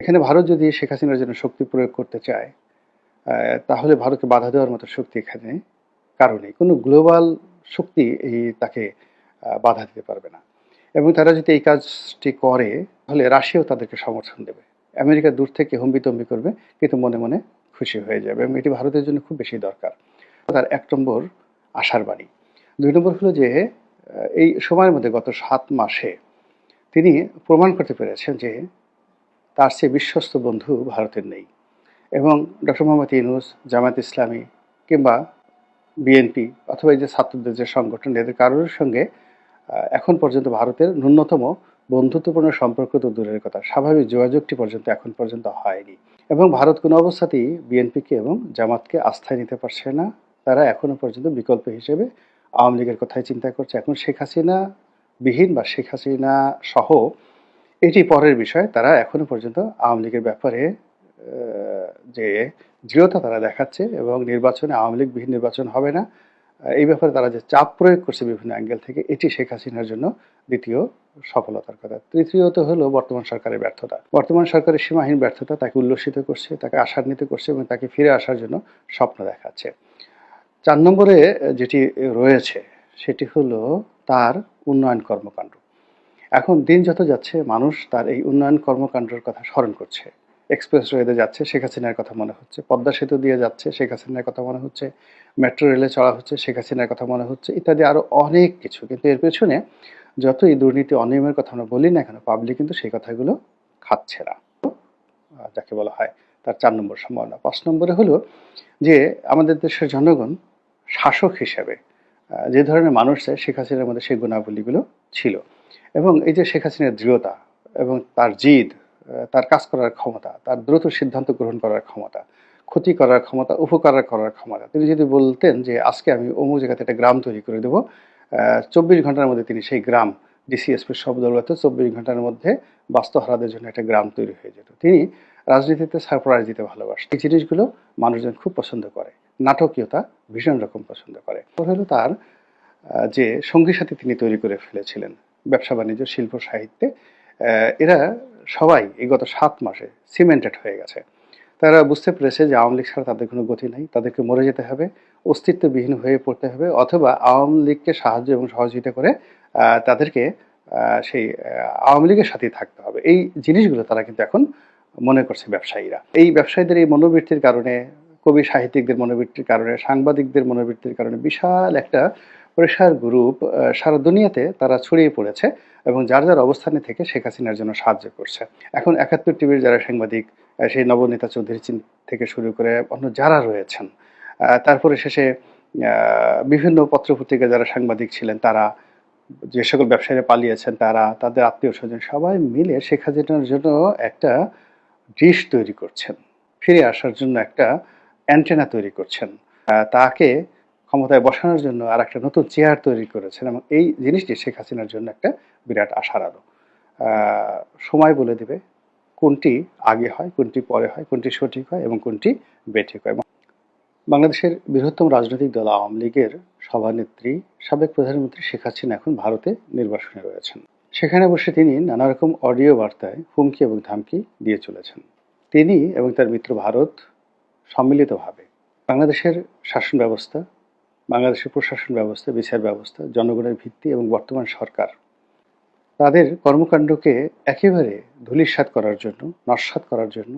এখানে ভারত যদি শেখ হাসিনার জন্য শক্তি প্রয়োগ করতে চায় তাহলে ভারতকে বাধা দেওয়ার মতো শক্তি এখানে কারণে কোনো গ্লোবাল শক্তি এই তাকে বাধা দিতে পারবে না। এবং তারা যদি এই কাজটি করে, তাহলে রাশিয়াও তাদেরকে সমর্থন দেবে। আমেরিকা দূর থেকে হম্বিতম্বি করবে, কিন্তু মনে মনে খুশি হয়ে যাবে। এবং এটি ভারতের জন্য খুব বেশি দরকার। তার এক নম্বর আশার বাণী। দুই নম্বর হলো যে এই সময়ের মধ্যে গত সাত মাসে তিনি প্রমাণ করতে পেরেছেন যে তার চেয়ে বিশ্বস্ত বন্ধু ভারতের নেই। এবং ডক্টর মোহাম্মদ ইউনুস জামাত ইসলামী কিংবা বিএনপি অথবা এই যে ছাত্রদের যে সংগঠন, এদের কারোর সঙ্গে এখন পর্যন্ত ভারতের ন্যূনতম বন্ধুত্বপূর্ণ সম্পর্ক তো দূরের কথা। স্বাভাবিক যোগাযোগটি পর্যন্ত এখন পর্যন্ত হয়নি। এবং ভারত কোনো অবস্থাতেই বিএনপিকে এবং জামাতকে আস্থায় নিতে পারছে না। তারা এখনও পর্যন্ত বিকল্প হিসেবে আওয়ামী লীগের কথাই চিন্তা করছে। এখন শেখ হাসিনা বিহীন বা শেখ হাসিনা সহ এটি পরের বিষয়। তারা এখনও পর্যন্ত আওয়ামী লীগের ব্যাপারে যে দৃঢ়তা তারা দেখাচ্ছে এবং নির্বাচনে আওয়ামী লীগ বিহীন নির্বাচন হবে না, এই ব্যাপারে তারা যে চাপ প্রয়োগ করছে বিভিন্ন অ্যাঙ্গেল থেকে, এটি শেখ হাসিনার জন্য দ্বিতীয় সফলতার কথা। তৃতীয়ত হলো বর্তমান সরকারের ব্যর্থতা। বর্তমান সরকারের সীমাহীন ব্যর্থতা তাকে উল্লসিত করছে, তাকে আশান্বিত করছে এবং তাকে ফিরে আসার জন্য স্বপ্ন দেখাচ্ছে। চার নম্বরে যেটি রয়েছে, সেটি হলো তার উন্নয়ন কর্মকাণ্ড। এখন দিন যত যাচ্ছে, মানুষ তার এই উন্নয়ন কর্মকাণ্ডের কথা স্মরণ করছে। এক্সপ্রেস ওয়েতে যাচ্ছে, শেখ হাসিনার কথা মনে হচ্ছে। পদ্মা সেতু দিয়ে যাচ্ছে, শেখ হাসিনার কথা মনে হচ্ছে। মেট্রো রেলে চড়া হচ্ছে, শেখ হাসিনার কথা মনে হচ্ছে। ইত্যাদি আরও অনেক কিছু। কিন্তু এর পেছনে যতই দুর্নীতি, অনিয়মের কথা আমরা বলি না কেন পাবলিক কিন্তু সেই কথাগুলো খাচ্ছে না। যাকে বলা হয় তার চার নম্বর সম্ভাবনা। পাঁচ নম্বরে হলো যে, আমাদের দেশের জনগণ শাসক হিসেবে যে ধরনের মানুষ চায়, শেখ হাসিনার মধ্যে সেই গুণাবলীগুলো ছিল। এবং এই যে শেখ হাসিনার দৃঢ়তা এবং তার জিদ, তার কাজ করার ক্ষমতা, তার দ্রুত সিদ্ধান্ত গ্রহণ করার ক্ষমতা, ক্ষতি করার ক্ষমতা, উপকার করার ক্ষমতা, তিনি যদি বলতেন যে আজকে আমি অমুক জায়গাতে একটা গ্রাম তৈরি করে দেবো চব্বিশ ঘণ্টার মধ্যে তিনি সেই গ্রাম, ডিসিএসপির সব চব্বিশ ঘণ্টার মধ্যে বাস্তুহারাদের জন্য একটা গ্রাম তৈরি হয়ে যেত। তিনি রাজনীতিতে সারপ্রাইজ দিতে ভালোবাসেন এই জিনিসগুলো মানুষজন খুব পছন্দ করে। নাটকীয়তা ভীষণ রকম পছন্দ করে। হলো তার যে সঙ্গী সাথে তিনি তৈরি করে ফেলেছিলেন। ব্যবসা বাণিজ্য, শিল্প, সাহিত্যে এরা সবাই এই গত সাত মাসে সিমেন্টেড হয়ে গেছে। তারা বুঝতে পেরেছে যে আওয়ামী লীগ ছাড়া তাদের কোনো গতি নাই, তাদেরকে মরে যেতে হবে, অস্তিত্ববিহীন হয়ে পড়তে হবে, অথবা আওয়ামী লীগকে সাহায্য এবং সহযোগিতা করে তাদেরকে সেই আওয়ামী লীগের সাথেই থাকতে হবে। এই জিনিসগুলো তারা কিন্তু এখন মনে করছে ব্যবসায়ীরা। এই ব্যবসায়ীদের এই মনোবৃত্তির কারণে, কবি সাহিত্যিকদের মনোবৃত্তির কারণে, সাংবাদিকদের মনোবৃত্তির কারণে বিশাল একটা প্রেশার গ্রুপ সারা দুনিয়াতে তারা ছড়িয়ে পড়েছে এবং যার যার অবস্থানে থেকে শেখ হাসিনার জন্য সাহায্য করছে। এখন একাত্তর টিভির যারা সাংবাদিক সেই নবনেতা চৌধুরী চিন থেকে শুরু করে অন্য যারা রয়েছেন তারপরে শেষে বিভিন্ন পত্রপত্রিকা যারা সাংবাদিক ছিলেন, তারা যে সকল ব্যবসায়ীরা পালিয়েছেন, তারা, তাদের আত্মীয় স্বজন সবাই মিলে শেখ হাসিনার জন্য একটা ডিশ তৈরি করছেন। ফিরে আসার জন্য একটা অ্যান্টেনা তৈরি করছেন। তাকে ক্ষমতায় বসানোর জন্য আর একটা নতুন চেয়ার তৈরি করেছেন এবং এই জিনিসটি শেখ হাসিনার জন্য একটা বিরাট আশার আলো। সময় বলে দেবে কোনটি আগে হয়, কোনটি পরে হয়, কোনটি সঠিক হয় এবং কোনটি বেঠিক হয়। বাংলাদেশের বৃহত্তম রাজনৈতিক দল আওয়ামী লীগের সভানেত্রী, সাবেক প্রধানমন্ত্রী শেখ হাসিনা এখন ভারতে নির্বাসনে রয়েছেন। সেখানে বসে তিনি নানা রকম অডিও বার্তায় হুমকি এবং ধামকি দিয়ে চলেছেন। তিনি এবং তার মিত্র ভারত সম্মিলিতভাবে বাংলাদেশের শাসন ব্যবস্থা বাংলাদেশের প্রশাসন ব্যবস্থা, বিচার ব্যবস্থা, জনগণের ভিত্তি এবং বর্তমান সরকার। তাদের কর্মকাণ্ডকে একেবারে ধূলিসাৎ করার জন্য, নস্বাত করার জন্য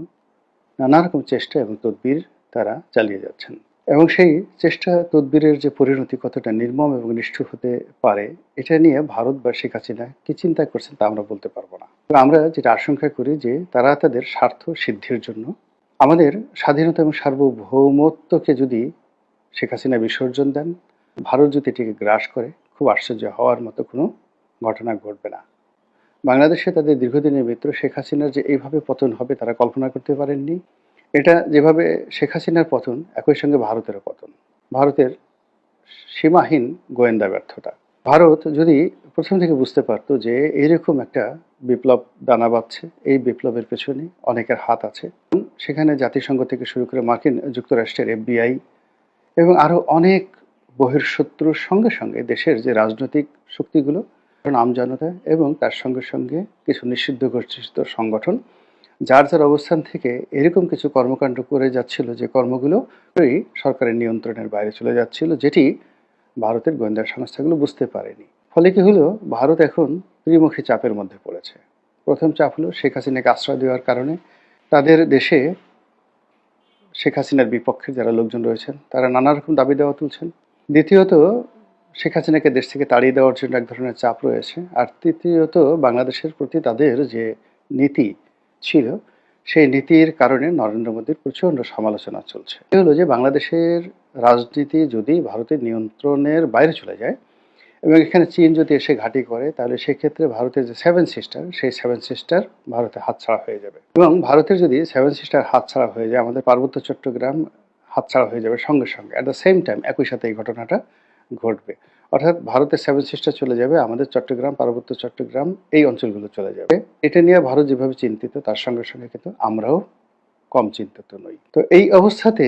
নানা রকম চেষ্টা এবং তদবির তারা চালিয়ে যাচ্ছেন। এবং সেই চেষ্টা তদবিরের যে পরিণতি কতটা নির্মম এবং নিষ্ঠুর হতে পারে, এটা নিয়ে ভারতবাসী শেখ হাসিনা কি চিন্তা করছেন তা আমরা বলতে পারব না। তো আমরা যেটা আশঙ্কা করি যে তারা তাদের স্বার্থ সিদ্ধির জন্য আমাদের স্বাধীনতা এবং সার্বভৌমত্বকে যদি শেখ হাসিনা বিসর্জন দেন, ভারত যদি এটিকে গ্রাস করে, খুব আশ্চর্য হওয়ার মতো কোনো ঘটনা ঘটবে না। বাংলাদেশে তাদের দীর্ঘদিনের মিত্র শেখ হাসিনার যে এইভাবে পতন হবে তারা কল্পনা করতে পারেননি। এটা যেভাবে শেখ হাসিনার পতন, একই সঙ্গে ভারতেরও পতন। ভারতের সীমাহীন গোয়েন্দা ব্যর্থতা। ভারত যদি প্রথম থেকে বুঝতে পারতো যে এইরকম একটা বিপ্লব দানা বাঁধছে, এই বিপ্লবের পেছনে অনেকের হাত আছে। সেখানে জাতিসংঘ থেকে শুরু করে মার্কিন যুক্তরাষ্ট্রের এফবিআই এবং আরও অনেক বহির্শত্রুর সঙ্গে সঙ্গে দেশের যে রাজনৈতিক শক্তিগুলো আমজনতা এবং তার সঙ্গে সঙ্গে কিছু নিষিদ্ধ ঘোষিত সংগঠন, যার যার অবস্থান থেকে এরকম কিছু কর্মকাণ্ড করে যাচ্ছিল যে কর্মগুলো সরকারের নিয়ন্ত্রণের বাইরে চলে যাচ্ছিল, যেটি ভারতের গোয়েন্দা সংস্থাগুলো বুঝতে পারেনি। ফলে কি হলো? ভারত এখন ত্রিমুখী চাপের মধ্যে পড়েছে। প্রথম চাপ হলো শেখ হাসিনাকে আশ্রয় দেওয়ার কারণে। তাদের দেশে শেখ হাসিনার বিপক্ষে যারা লোকজন রয়েছেন, তারা নানা রকম দাবি দেওয়া তুলছেন। দ্বিতীয়ত, শেখ হাসিনাকে দেশ থেকে তাড়িয়ে দেওয়ার জন্য এক ধরনের চাপ রয়েছে। আর তৃতীয়ত, বাংলাদেশের প্রতি তাদের যে নীতি ছিল, সেই নীতির কারণে নরেন্দ্র মোদীর প্রচণ্ড সমালোচনা চলছে। এ হলো যে, বাংলাদেশের রাজনীতি যদি ভারতের নিয়ন্ত্রণের বাইরে চলে যায় এবং এখানে চীন যদি এসে ঘাঁটি করে, তাহলে সেক্ষেত্রে ভারতের যে সেভেন সিস্টার সেই সেভেন সিস্টার ভারতে হাতছাড়া হয়ে যাবে। এবং ভারতের যদি সেভেন সিস্টার হাতছাড়া হয়ে যায়, আমাদের পার্বত্য চট্টগ্রাম হাতছাড়া হয়ে যাবে সঙ্গে সঙ্গে। অ্যাট দ্য সেম টাইম একই সাথে এই ঘটনাটা ঘটবে। অর্থাৎ ভারতের সেভেন সিস্টার চলে যাবে, আমাদের চট্টগ্রাম, পার্বত্য চট্টগ্রাম, এই অঞ্চলগুলো চলে যাবে। এটা নিয়ে ভারত যেভাবে চিন্তিত, তার সঙ্গে সঙ্গে কিন্তু আমরাও কম চিন্তিত নই। তো এই অবস্থাতে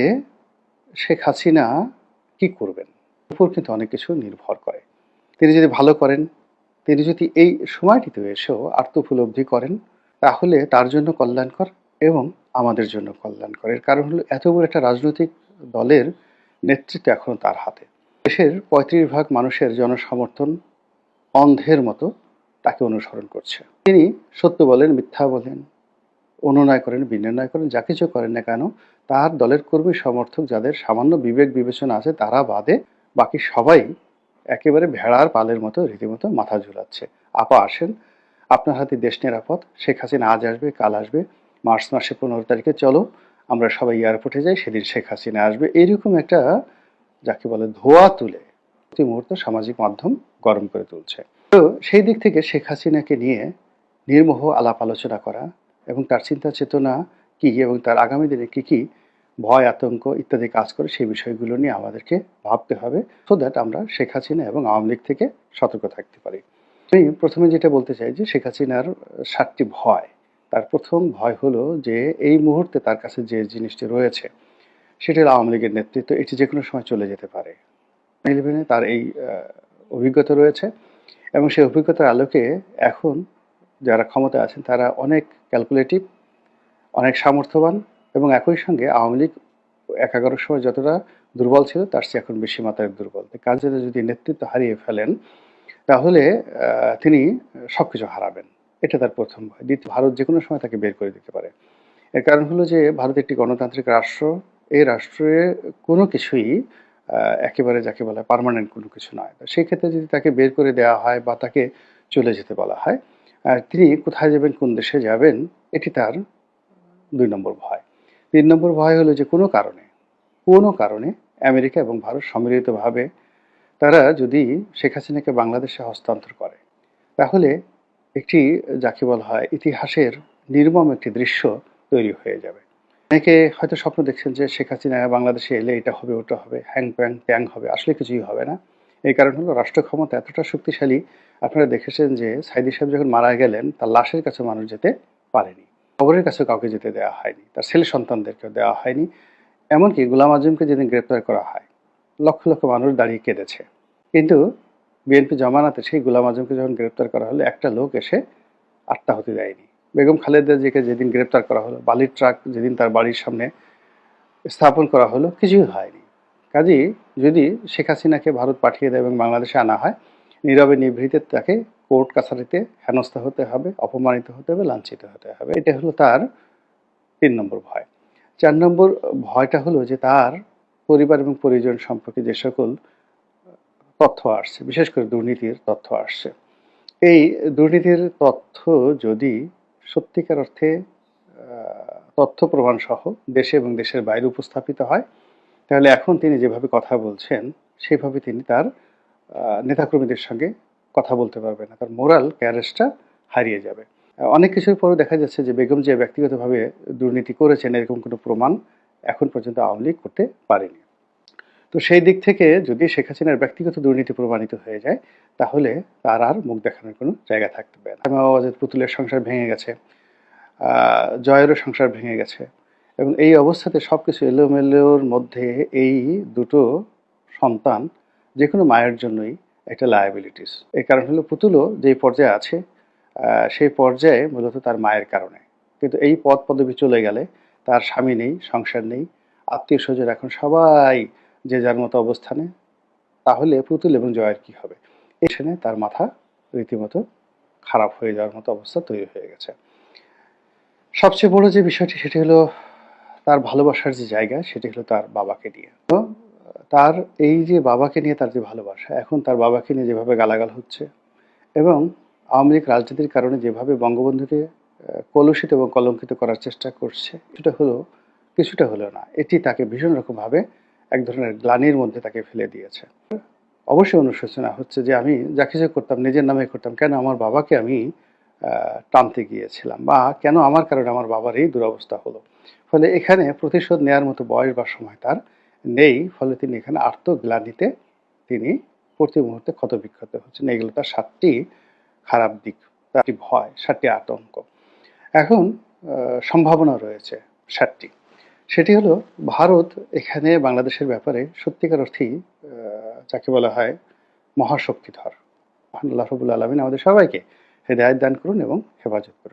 শেখ হাসিনা কি করবেন? উপর কিন্তু অনেক কিছু নির্ভর করে। তিনি যদি ভালো করেন, তিনি যদি এই সময়টিতে এসেও আত্মোপলব্ধি করেন, তাহলে তার জন্য কল্যাণকর এবং আমাদের জন্য কল্যাণকর। এর কারণ হলো এত বড় একটা রাজনৈতিক দলের নেতৃত্ব এখনও তার হাতে। দেশের পঁয়ত্রিশ ভাগ মানুষের জনসমর্থন অন্ধের মতো তাকে অনুসরণ করছে। তিনি সত্য বলেন, মিথ্যা বলেন, অনুনয় করেন বিনির্ণয় করেন, যা কিছু করেন না কেন, তার দলের কর্মী সমর্থক যাদের সামান্য বিবেক বিবেচনা আছে, তারা বাদে বাকি সবাই একেবারে ভেড়ার পালের মতো রীতিমতো মাথা ঝুলাচ্ছে। আপা আসেন। আপনার হাতে দেশ নিরাপদ। শেখ হাসিনা আজ আসবে, কাল আসবে। মার্চ মাসে পনেরো তারিখে চলো, আমরা সবাই এয়ারপোর্টে যাই, সেদিন শেখ হাসিনা আসবে। এরকম একটা, যাকে বলে ধোয়া তুলে, প্রতি মুহূর্তে সামাজিক মাধ্যম গরম করে তুলছে। তো সেই দিক থেকে শেখ হাসিনাকে নিয়ে নির্মোহ আলাপ আলোচনা করা এবং তার চিন্তা চেতনা কি এবং তার আগামী দিনে কি কি ভয়, আতঙ্ক ইত্যাদি কাজ করে সেই বিষয়গুলো নিয়ে আমাদেরকে ভাবতে হবে সো দ্যাট আমরা শেখ হাসিনা এবং আওয়ামী লীগ থেকে সতর্ক থাকতে পারি। আমি প্রথমে যেটা বলতে চাই যে শেখ হাসিনার সাতটি ভয়। তার প্রথম ভয় হলো যে এই মুহূর্তে তার কাছে যে জিনিসটি রয়েছে, সেটা আওয়ামী লীগের নেতৃত্ব, এটি যে কোনো সময় চলে যেতে পারে। ইলেভেনে তার এই অভিজ্ঞতা রয়েছে এবং সেই অভিজ্ঞতার আলোকে এখন যারা ক্ষমতায় আছেন তারা অনেক ক্যালকুলেটিভ অনেক সামর্থ্যবান একই সঙ্গে আওয়ামী লীগ এক এগারোর সময় যতটা দুর্বল ছিল, তার চেয়ে এখন বেশি মাত্রায় দুর্বল। কাজে যদি নেতৃত্ব হারিয়ে ফেলেন, তাহলে তিনি সব কিছু হারাবেন। এটা তার প্রথম ভয়। দ্বিতীয়, ভারত যে কোনো সময় তাকে বের করে দিতে পারে। এর কারণ হলো যে, ভারত একটি গণতান্ত্রিক রাষ্ট্র। এই রাষ্ট্রে কোনো কিছুই একেবারে যাকে বলা পার্মানেন্ট কোনো কিছু নয়। সেই ক্ষেত্রে যদি তাকে বের করে দেওয়া হয় বা তাকে চলে যেতে বলা হয় তিনি কোথায় যাবেন, কোন দেশে যাবেন, এটি তার দুই নম্বর ভয়। তিন নম্বর ভয় হলো যে কোনো কারণে কোনো কারণে আমেরিকা এবং ভারত সম্মিলিতভাবে তারা যদি শেখ হাসিনাকে বাংলাদেশে হস্তান্তর করে, তাহলে একটি, যাকে বলা হয় ইতিহাসের নির্মম একটি দৃশ্য তৈরি হয়ে যাবে। অনেকে হয়তো স্বপ্ন দেখছেন যে শেখ হাসিনা বাংলাদেশে এলে এটা হবে, ওটা হবে, হ্যাং প্যাং ট্যাং হবে, আসলে কিছুই হবে না। এই কারণ হলো রাষ্ট্র ক্ষমতা এতটা শক্তিশালী, আপনারা দেখেছেন যে সাইদি সাহেব যখন মারা গেলেন, তার লাশের কাছে মানুষ যেতে পারেনি। খবরের কাছে কাউকে যেতে দেওয়া হয়নি, তার ছেলে সন্তানদেরকেও দেওয়া হয়নি, এমনকি গোলাম আজমকে যেদিন গ্রেপ্তার করা হয়, লক্ষ লক্ষ মানুষ দাঁড়িয়ে কেঁদেছে। কিন্তু বিএনপি জমানাতে সেই গোলাম আজমকে যখন গ্রেপ্তার করা হলো, একটা লোক এসে আত্মাহতি দেয়নি। বেগম খালেদা জিকে যেদিন গ্রেপ্তার করা হলো, বালির ট্রাক যেদিন তার বাড়ির সামনে স্থাপন করা হলো, কিছুই হয়নি। কাজেই যদি শেখ হাসিনাকে ভারত পাঠিয়ে দেয় এবং বাংলাদেশে আনা হয়, নীরবে নিভৃতে তাকে কোর্ট কাছারিতে হেনস্থা হতে হবে, অপমানিত হতে হবে, লাঞ্ছিত হতে হবে। এটা হলো তার তিন নম্বর ভয়। চার নম্বর ভয়টা হলো যে তার পরিবার এবং পরিজন সম্পর্কে যে সকল তথ্য আসছে, বিশেষ করে দুর্নীতির তথ্য আসছে। এই দুর্নীতির তথ্য যদি সত্যিকার অর্থে তথ্য প্রমাণ সহ দেশে এবং দেশের বাইরে উপস্থাপিত হয়, তাহলে এখন তিনি যেভাবে কথা বলছেন, সেভাবে তিনি তার নেতাকর্মীদের সঙ্গে কথা বলতে পারবে না। তার মোরাল ক্যারেজটা হারিয়ে যাবে। অনেক কিছুর পরেও দেখা যাচ্ছে যে বেগম যে ব্যক্তিগতভাবে দুর্নীতি করেছেন, এরকম কোনো প্রমাণ এখন পর্যন্ত আওয়ামী লীগ করতে পারেনি। তো সেই দিক থেকে যদি শেখ হাসিনার ব্যক্তিগত দুর্নীতি প্রমাণিত হয়ে যায়, তাহলে তার আর মুখ দেখানোর কোনো জায়গা পারে না। আওয়াজের পুতুলের সংসার ভেঙে গেছে জয়েরও সংসার ভেঙে গেছে এবং এই অবস্থাতে সব কিছু এলোমেলোর মধ্যে এই দুটো সন্তান যে কোনো মায়ের জন্যই একটা লায়াবিলিটিস এই কারণ হলো পুতুলও যেই পর্যায়ে আছে সেই পর্যায়ে মূলত তার মায়ের কারণে। কিন্তু এই পদ পদবি চলে গেলে তার স্বামী নেই, সংসার নেই, আত্মীয় স্বজন এখন সবাই যে যার মতো অবস্থানে, তাহলে পুতুল এবং জয়ের কি হবে? এখানে তার মাথা রীতিমতো খারাপ হয়ে যাওয়ার মতো অবস্থা তৈরি হয়ে গেছে। সবচেয়ে বড় যে বিষয়টি, সেটি হলো তার ভালোবাসার যে জায়গা, সেটি হলো তার বাবাকে নিয়ে। তার এই যে বাবাকে নিয়ে তার যে ভালোবাসা, এখন তার বাবাকে নিয়ে যেভাবে গালাগাল হচ্ছে এবং আওয়ামী লীগ রাজনীতির কারণে যেভাবে বঙ্গবন্ধুকে কলুষিত এবং কলঙ্কিত করার চেষ্টা করছে সেটা হলো কিছুটা হলো না, এটি তাকে ভীষণ রকমভাবে এক ধরনের গ্লানির মধ্যে তাকে ফেলে দিয়েছে। অবশ্যই অনুশোচনা হচ্ছে যে আমি যা কিছু করতাম, নিজের নামে করতাম, কেন আমার বাবাকে আমি টানতে গিয়েছিলাম বা কেন আমার কারণে আমার বাবার এই দুরবস্থা হলো? ফলে এখানে প্রতিশোধ নেওয়ার মতো বয়স বা সময় তার নেই, ফলে তিনি এখানে আত্মগ্লানিতে তিনি প্রতি মুহূর্তে ক্ষতবিক্ষত হচ্ছেন। এগুলো তার সাতটি খারাপ দিক চারটি ভয়, সাতটি আতঙ্ক। এখন সম্ভাবনা রয়েছে সাতটি। সেটি হলো, ভারত এখানে বাংলাদেশের ব্যাপারে সত্যিকার অর্থেই যাকে বলা হয় মহাশক্তিধর। আল্লাহ রবুল আলমিন আমাদের সবাইকে হেদায়ত দান করুন এবং হেফাজত করুন।